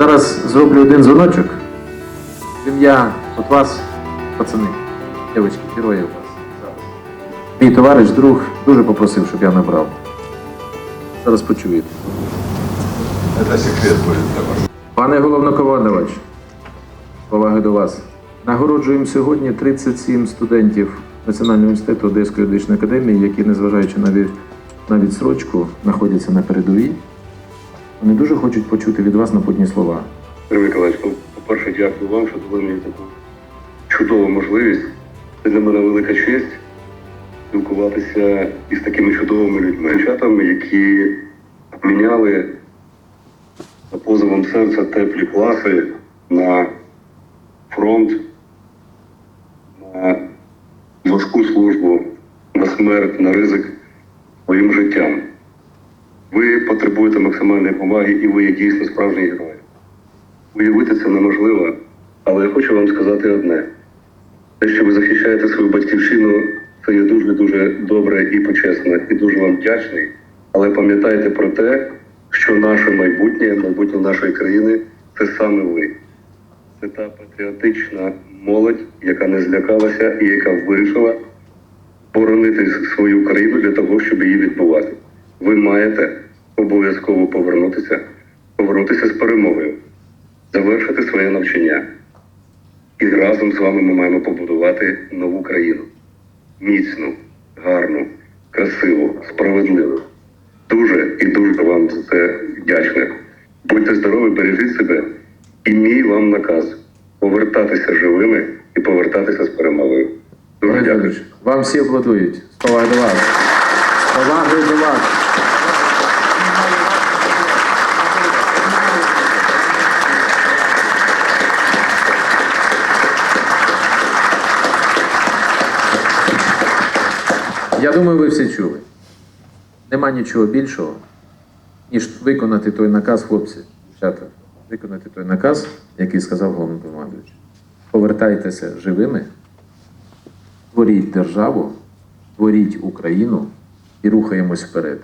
Зараз зроблю один дзвоночок. Ім'я от вас, пацани, дівчатки, герої у вас. Зараз. Мій товариш, друг, дуже попросив, щоб я набрав. Зараз почуєте. Это секрет будет для вас. Пане головнокомандувач, поваги до вас. Нагороджуємо сьогодні 37 студентів Національного університету Одеської медичної академії, які, незважаючи на відсрочку, знаходяться на передовій. Вони дуже хочуть почути від вас напутні слова. Сергій Миколаївич, по- по-перше, дякую вам, що дали мені таку чудову можливість. Це для мене велика честь спілкуватися із такими чудовими людьми, дівчатами, які міняли позовом серця теплі класи на фронт, на важку службу, на смерть, на ризик своїм життям. Ви потребуєте максимальної поваги і ви є дійсно справжні герої. Уявити це неможливо, але я хочу вам сказати одне: те, що ви захищаєте свою батьківщину, це є дуже дуже добре і почесно, і дуже вам вдячний. Але пам'ятайте про те, що наше майбутнє, майбутнє нашої країни це саме ви. Це та патріотична молодь, яка не злякалася і яка вирішила боронити свою країну для того, щоб її відбувати. Ви маєте обов'язково повернутися, повернутися з перемогою завершити своє навчання. І разом з вами ми маємо побудувати нову країну. Міцну, гарну, красиву, справедливу. Дуже і дуже вам за це вдячний. Будьте здорові, бережіть себе. І мій вам наказ повертатися живими і повертатися з перемогою. Дуже дякую. Вам всі аплодують. З до вас. З повагою до вас. Я думаю, ви всі чули. Нема нічого більшого, ніж виконати той наказ, хлопці, дівчата, виконати той наказ, який сказав головнокомандуючий. Повертайтеся живими, творіть державу, творіть Україну і рухаємось вперед.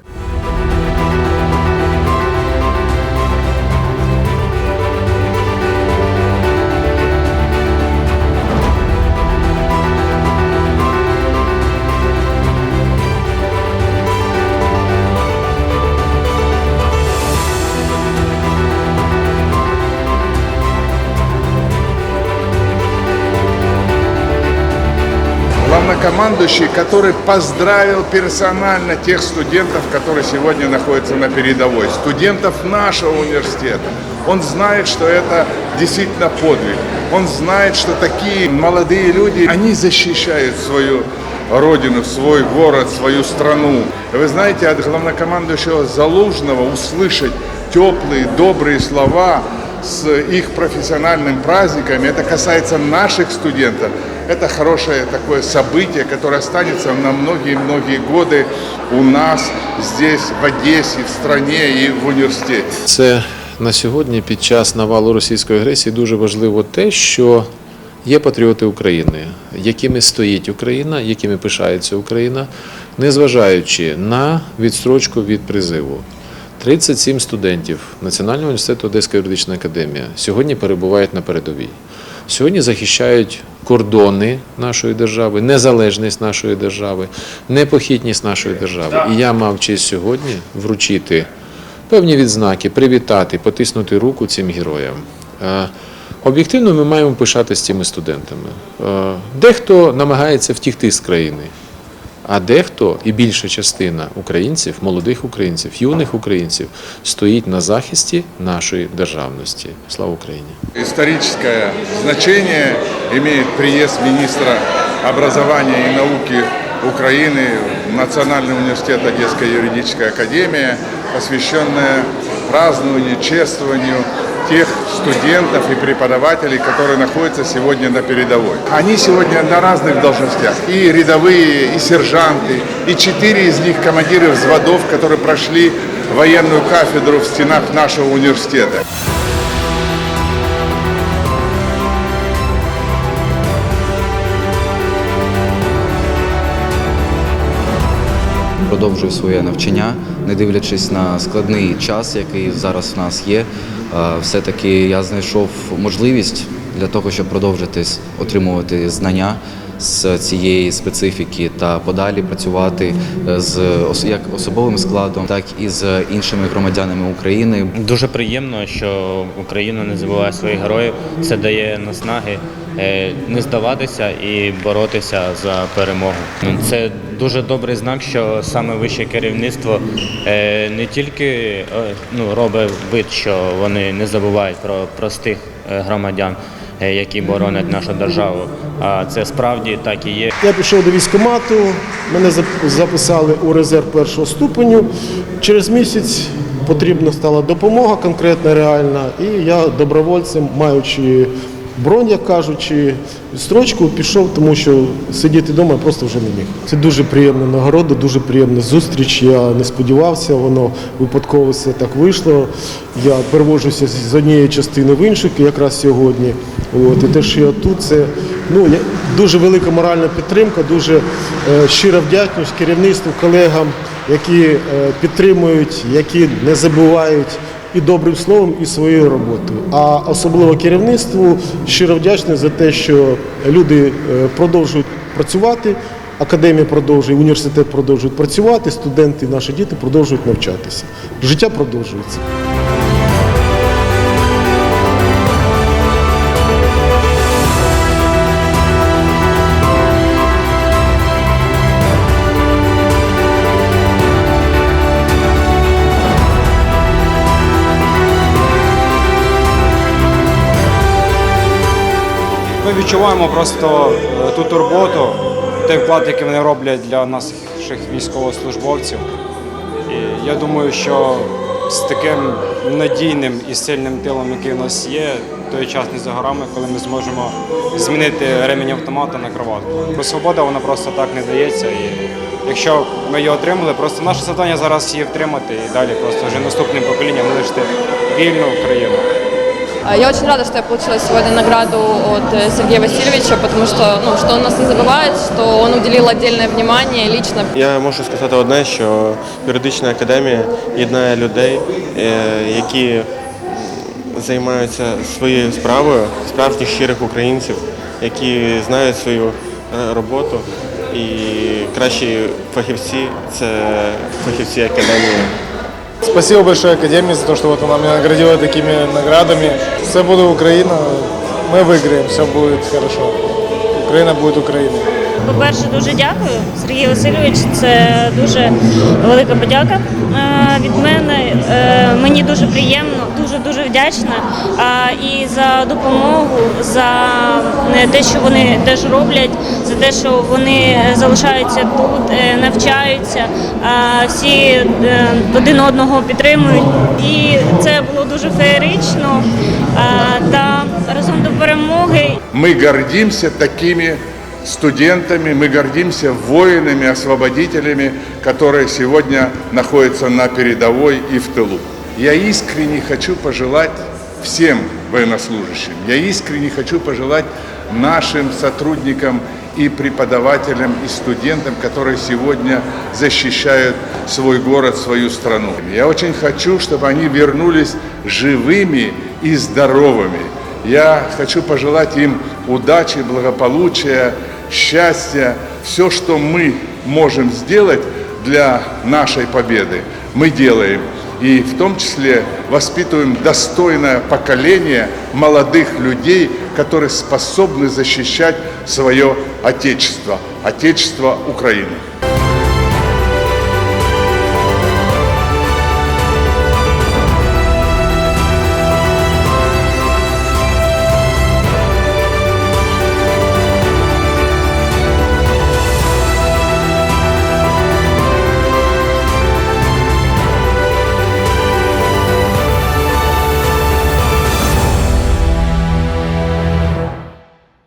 Главнокомандующий, который поздравил персонально тех студентов, которые сегодня находятся на передовой, студентов нашего университета. Он знает, что это действительно подвиг. Он знает, что такие молодые люди, они защищают свою родину, свой город, свою страну. Вы знаете, от главнокомандующего Залужного услышать теплые, добрые слова с их профессиональным праздниками. Это касается наших студентов. Это хорошее такое событие, которое останется на многие-многие годы у нас здесь, в Одессе, в стране и в университете. Це на сьогодні під час навалу російської агресії дуже важливо те, що є патріоти України, якими стоїть Україна, якими пишається Україна, незважаючи на відстрочку від призиву. 37 студентів Національного університету Одеська юридична академія сьогодні перебувають на передовій. Сьогодні захищають кордони нашої держави, незалежність нашої держави, непохитність нашої держави. І я мав честь сьогодні вручити певні відзнаки, привітати, потиснути руку цим героям. Е, Об'єктивно, ми маємо пишатися цими студентами. Е, Дехто намагається втікти з країни, а дехто і більша частина українців, молодих українців, юних українців стоїть на захисті нашої державності. Слава Україні! Историческое значение имеет приезд министра образования и науки Украины в Национальный университет Одесская юридическая академия, посвященная празднованию, чествованию тех студентов и преподавателей, которые находятся сегодня на передовой. Они сегодня на разных должностях, и рядовые, и сержанты, и четыре из них командиры взводов, которые прошли военную кафедру в стенах нашего университета. продовжую своє навчання, не дивлячись на складний час, який зараз в нас є. все-таки я знайшов можливість для того, щоб продовжити отримувати знання з цієї специфіки та подалі працювати е, з як особовим складом, так і з іншими громадянами України. Дуже приємно, що Україна не забуває своїх героїв. Це дає наснаги е, не здаватися і боротися за перемогу. Це дуже добрий знак, що саме вище керівництво е, не тільки ну, робить вид, що вони не забувають про простих громадян, які боронять нашу державу. А це справді так і є. Я пішов до військкомату, мене записали у резерв першого ступеню. Через місяць потрібна стала допомога конкретна, реальна, і я добровольцем, маючи бронь, як кажучи, строчку, пішов, тому що сидіти вдома я просто вже не міг. Це дуже приємна нагорода, дуже приємна зустріч. Я не сподівався, воно випадково все так вийшло. Я перевожуся з однієї частини в іншу, якраз сьогодні. От, і те, що я тут, це ну, дуже велика моральна підтримка, дуже е, щира вдячність керівництву, колегам, які е, підтримують, які не забувають і добрим словом, і своєю роботою. А особливо керівництву щиро вдячний за те, що люди е, продовжують працювати. Академія продовжує, університет продовжує працювати, студенти, наші діти продовжують навчатися. Життя продовжується. Відчуваємо просто е, ту турботу, той вклад, який вони роблять для наших військовослужбовців. І я думаю, що з таким надійним і сильним тилом, який у нас є, той час не за горами, коли ми зможемо змінити ремінь автомата на кроватку. Бо свобода вона просто так не дається. І якщо ми її отримали, просто наше завдання зараз її втримати і далі просто вже наступним поколінням лишити вільну Україну. Я очень рада, что я получила сегодня награду от э, Сергея Васильевича, потому что, ну, что он нас не забывает, что он уделил отдельное внимание лично Я можу сказати одне, що юридична академія єднає людей, е, які займаються своєю справою, справжніх щирих українців, які знають свою е, роботу. І кращі фахівці це фахівці академії. Спасибо большое Академии за то, что вот она меня наградила такими наградами. Все буде Україна, ми виграємо, все буде хорошо. Україна буде Україною. По-перше, дуже дякую, Сергій Васильович. Це дуже велика подяка е, від мене. Е, Мені дуже приємно, дуже дуже вдячна. І за допомогу, за те, що вони теж роблять, за те, що вони залишаються тут, е, навчаються, а, всі е, один одного підтримують. І це було дуже феєрично. А, Та разом до перемоги Мы гордимся такими студентами, мы гордимся воинами, освободителями, которые сегодня находятся на передовой и в тылу. Я искренне хочу пожелать всем военнослужащим, я искренне хочу пожелать нашим сотрудникам и преподавателям, и студентам, которые сегодня защищают свой город, свою страну. Я очень хочу, чтобы они вернулись живыми и здоровыми. Я хочу пожелать им удачи, благополучия, счастья. Все, что мы можем сделать для нашей победы, мы делаем. И в том числе воспитываем достойное поколение молодых людей, которые способны защищать свое Отечество, Отечество Украины.